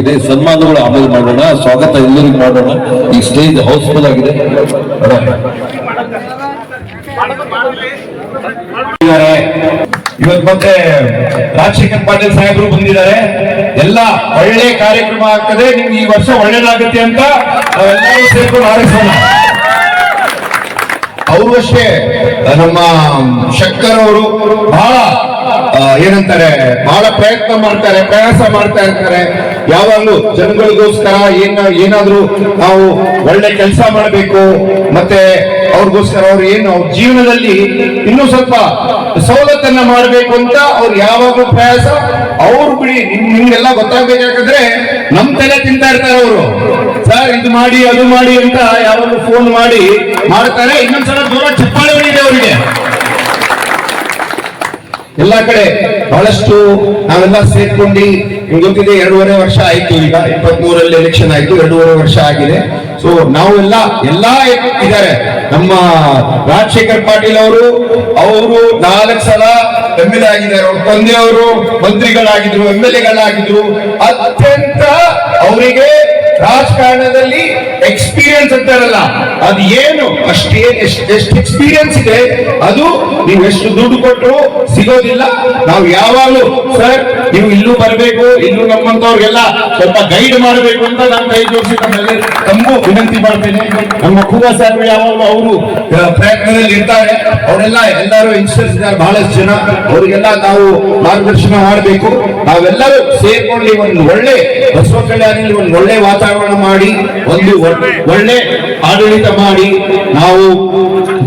ಇದೆ ಸನ್ಮಾನಗಳು ಆಮೇಲೆ ಮಾಡೋಣ. ಸ್ವಾಗತ ಎಲ್ಲರಿಗೂ ಮಾಡೋಣ. ಈ ಸ್ಟೇಜ್ ಹೌಸ್ಫುಲ್ ಆಗಿದೆ. ಇವತ್ ಇವತ್ತು ಮತ್ತೆ ರಾಜಶೇಖರ್ ಪಾಟೀಲ್ ಸಾಹೇಬರು ಬಂದಿದ್ದಾರೆ. ಎಲ್ಲ ಒಳ್ಳೆ ಕಾರ್ಯಕ್ರಮ ಆಗ್ತದೆ. ನಿಮ್ಗೆ ಈ ವರ್ಷ ಒಳ್ಳೇದಾಗುತ್ತೆ ಅಂತ ನಾವೆಲ್ಲರೂ ಸೇರ್ಕೊಂಡು ಹಾರೈಸೋಣ ಅವರು ಅಷ್ಟೇ. ನಮ್ಮ ಶಂಕರ್ ಅವರು ಬಹಳ ಏನಂತಾರೆ, ಬಹಳ ಪ್ರಯತ್ನ ಮಾಡ್ತಾರೆ, ಪ್ರಯಾಸ ಮಾಡ್ತಾ ಇರ್ತಾರೆ. ಯಾವಾಗ್ಲೂ ಜನಗಳಿಗೋಸ್ಕರ ಏನ ಏನಾದ್ರೂ ನಾವು ಒಳ್ಳೆ ಕೆಲಸ ಮಾಡಬೇಕು, ಮತ್ತೆ ಅವ್ರಿಗೋಸ್ಕರ ಅವ್ರು ಏನು ಅವ್ರ ಜೀವನದಲ್ಲಿ ಇನ್ನೂ ಸ್ವಲ್ಪ ಸವಲತ್ತನ್ನ ಮಾಡಬೇಕು ಅಂತ ಅವ್ರು ಯಾವಾಗ್ಲೂ ಪ್ರಯಾಸ, ಅವ್ರು ಬಿಡಿ ನಿಮ್, ನಿಮ್ಗೆಲ್ಲ ಗೊತ್ತಾಗ್ಬೇಕಾದ್ರೆ ನಮ್ ತಲೆ ತಿಂತಾ ಇರ್ತಾರೆ ಅವರು. ಸರ್, ಇದು ಮಾಡಿ, ಅದು ಮಾಡಿ ಅಂತ ಯಾವಾಗಲೂ ಫೋನ್ ಮಾಡಿ ಮಾಡ್ತಾರೆ. ಇನ್ನೊಂದ್ಸಲ ದೂರ ಚಪ್ಪಾಳೆ ಹೊಡಿದೆ ಅವರಿಗೆ. ಎಲ್ಲಾ ಕಡೆ ಬಹಳಷ್ಟು ನಾವೆಲ್ಲ ಸೇರ್ಕೊಂಡು ಗೊತ್ತಿದೆ ಎರಡೂವರೆ ವರ್ಷ ಆಯ್ತು, ಈಗ ಇಪ್ಪತ್ತ್ ಮೂರಲ್ಲಿ ಎಲೆಕ್ಷನ್ ಆಯ್ತು, ಎರಡೂವರೆ ವರ್ಷ ಆಗಿದೆ. ಸೊ ನಾವೆಲ್ಲ, ಎಲ್ಲಾ ಇದ್ದಾರೆ. ನಮ್ಮ ರಾಜಶೇಖರ್ ಪಾಟೀಲ್ ಅವರು ಅವರು ನಾಲ್ಕು ಸಲ ಎಂ ಎಲ್ ಆಗಿದ್ದಾರೆ. ಅವ್ರ ತಂದೆಯವರು ಮಂತ್ರಿಗಳಾಗಿದ್ರು ಎಂ ಎಲ್ ಎಗಳಾಗಿದ್ರು ಅತ್ಯಂತ ಅವರಿಗೆ ರಾಜಕಾರಣದಲ್ಲಿ ಎಕ್ಸ್ಪೀರಿಯನ್ಸ್ ಅಂತಾರಲ್ಲ, ಅದು ಏನು? ಅಷ್ಟೇ, ಎಷ್ಟು ಎಕ್ಸ್ಪೀರಿಯನ್ಸ್ ಇದೆ, ಅದು ನೀವು ಎಷ್ಟು ದುಡ್ಡು ಕೊಟ್ಟರು ಸಿಗೋದಿಲ್ಲ. ನಾವು ಯಾವಾಗಲೂ, ಸರ್, ನೀವು ಇಲ್ಲೂ ಬರಬೇಕು, ಇಲ್ಲೂ ನಮ್ಮಂತವ್ರಿಗೆಲ್ಲ ಸ್ವಲ್ಪ ಗೈಡ್ ಮಾಡಬೇಕು ಅಂತ ನಾನು ಕೈ ಜೋಡಿಸಿ ತಮಗೂ ವಿನಂತಿ ಮಾಡ್ತೇನೆ. ನಮ್ಮ ಕೂಗ ಸರ್ ಯಾವಾಗಲೂ ಅವರು ಪ್ರಯತ್ನದಲ್ಲಿ ಇರ್ತಾರೆ. ಅವರೆಲ್ಲ ಎಲ್ಲರೂ ಇನ್ಸ್ಟರ್ಸ್ ಇದ್ದಾರೆ ಬಹಳಷ್ಟು ಜನ. ಅವರಿಗೆಲ್ಲ ನಾವು ಮಾರ್ಗದರ್ಶನ ಮಾಡಬೇಕು. ನಾವೆಲ್ಲರೂ ಸೇರ್ಕೊಂಡು ಒಂದು ಒಳ್ಳೆ ಬಸವ ಕಲ್ಯಾಣದಲ್ಲಿ ಒಂದು ಒಳ್ಳೆ ವಾತಾವರಣ ಮಾಡಿ, ಒಂದು ಒಳ್ಳೆ ಆಡಳಿತ ಮಾಡಿ ನಾವು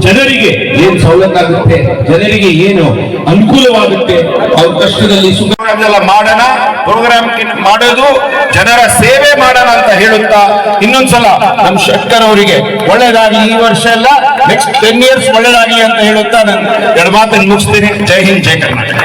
ಜನರಿಗೆ ಏನ್ ಸವಲತ್ತಾಗುತ್ತೆ, ಜನರಿಗೆ ಏನು ಅನುಕೂಲವಾಗುತ್ತೆ, ಅವ್ರ ಕಷ್ಟದಲ್ಲಿ ಸುಧಾರಣೆಲ್ಲ ಮಾಡೋಣ, ಪ್ರೋಗ್ರಾಮ್ ಮಾಡೋದು, ಜನರ ಸೇವೆ ಮಾಡೋಣ ಅಂತ ಹೇಳುತ್ತಾ ಇನ್ನೊಂದ್ಸಲ ನಮ್ ಶಂಕರ್ ಅವರಿಗೆ ಒಳ್ಳೇದಾಗಿ ಈ ವರ್ಷ ಎಲ್ಲ ನೆಕ್ಸ್ಟ್ ಟೆನ್ ಇಯರ್ಸ್ ಒಳ್ಳೇದಾಗಿ ಅಂತ ಹೇಳುತ್ತಾ ನಾನು ಎರಡು ಮಾತನ್ನು ಮುಗಿಸ್ತೀನಿ. ಜೈ ಹಿಂದ್, ಜೈ ಕರ್ನಾಟಕ.